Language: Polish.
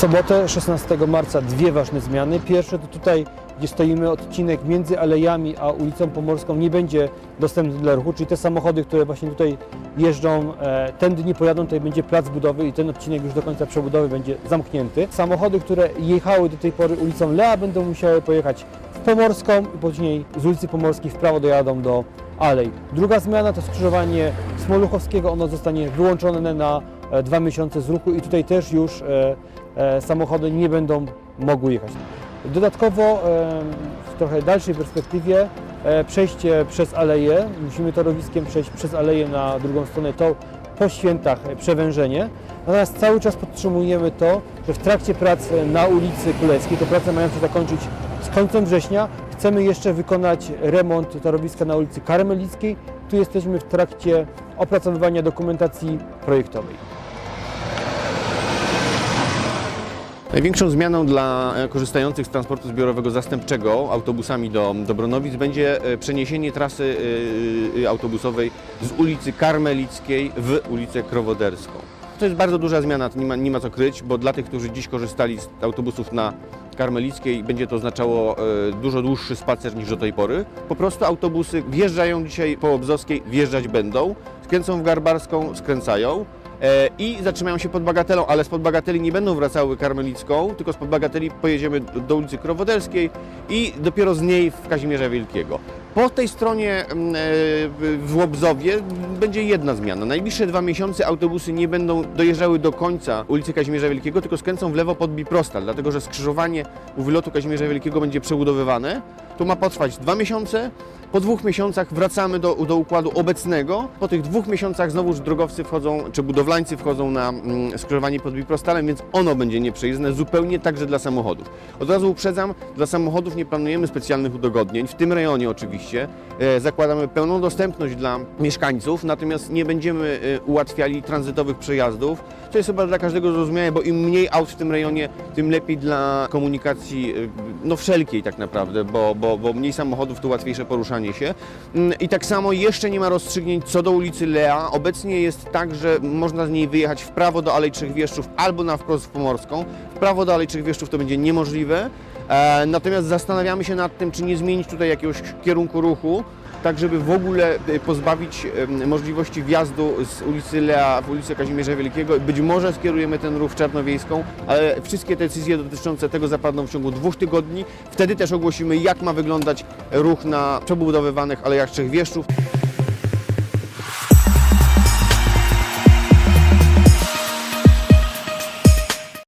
sobotę 16 marca dwie ważne zmiany. Pierwsze to tutaj, gdzie stoimy, odcinek między Alejami a ulicą Pomorską nie będzie dostępny dla ruchu, czyli te samochody, które właśnie tutaj jeżdżą, e, tędy nie pojadą, tutaj będzie plac budowy i ten odcinek już do końca przebudowy będzie zamknięty. Samochody, które jechały do tej pory ulicą Lea będą musiały pojechać w Pomorską i później z ulicy Pomorskiej w prawo dojadą do Alej. Druga zmiana to skrzyżowanie Smoluchowskiego, ono zostanie wyłączone na dwa miesiące z ruchu i tutaj też już e, e, samochody nie będą mogły jechać. Dodatkowo e, w trochę dalszej perspektywie e, przejście przez aleję, musimy torowiskiem przejść przez aleję na drugą stronę, to po świętach e, przewężenie. Natomiast cały czas podtrzymujemy to, że w trakcie prac na ulicy Królewskiej, te prace mają się zakończyć z końcem września, chcemy jeszcze wykonać remont torowiska na ulicy Karmelickiej. Tu jesteśmy w trakcie opracowywania dokumentacji projektowej. Największą zmianą dla e, korzystających z transportu zbiorowego zastępczego autobusami do, do Bronowic będzie e, przeniesienie trasy e, autobusowej z ulicy Karmelickiej w ulicę Krowoderską. To jest bardzo duża zmiana, nie ma, nie ma co kryć, bo dla tych, którzy dziś korzystali z autobusów na Karmelickiej będzie to oznaczało dużo dłuższy spacer niż do tej pory. Po prostu autobusy wjeżdżają dzisiaj po Obzowskiej, wjeżdżać będą, skręcą w Garbarską, skręcają. E, i zatrzymają się pod Bagatelą, ale spod Bagateli nie będą wracały Karmelicką, tylko spod Bagateli pojedziemy do, ulicy Krowoderskiej i dopiero z niej w Kazimierza Wielkiego. Po tej stronie mm, e, w Łobzowie będzie jedna zmiana. Najbliższe dwa miesiące autobusy nie będą dojeżdżały do końca ulicy Kazimierza Wielkiego, tylko skręcą w lewo pod Biprostal, dlatego że skrzyżowanie u wylotu Kazimierza Wielkiego będzie przebudowywane. To ma potrwać dwa miesiące. Po dwóch miesiącach wracamy do, do układu obecnego. Po tych dwóch miesiącach znowuż drogowcy wchodzą, czy budowlańcy wchodzą na mm, skrzyżowanie pod Biprostalem, więc ono będzie nieprzejezdne zupełnie także dla samochodów. Od razu uprzedzam, dla samochodów nie planujemy specjalnych udogodnień, w tym rejonie oczywiście. E, zakładamy pełną dostępność dla mieszkańców, natomiast nie będziemy e, ułatwiali tranzytowych przejazdów. To jest chyba dla każdego zrozumiałe, bo im mniej aut w tym rejonie, tym lepiej dla komunikacji e, no wszelkiej tak naprawdę, bo, bo, bo mniej samochodów to łatwiejsze poruszanie się. Mm, I tak samo jeszcze nie ma rozstrzygnięć co do ulicy Lea. Obecnie jest tak, że można z niej wyjechać w prawo do Alei Trzech Wieszczów albo na wprost w Pomorską. W prawo do Alei Trzech Wieszczów to będzie niemożliwe. E, natomiast zastanawiamy się nad tym, czy nie zmienić tutaj jakiegoś kierunku ruchu, tak żeby w ogóle e, pozbawić możliwości wjazdu z ulicy Lea w ulicę Kazimierza Wielkiego. Być może skierujemy ten ruch w Czarnowiejską, ale wszystkie decyzje dotyczące tego zapadną w ciągu dwóch tygodni. Wtedy też ogłosimy, jak ma wyglądać ruch na przebudowywanych Alejach Trzech Wieszczów.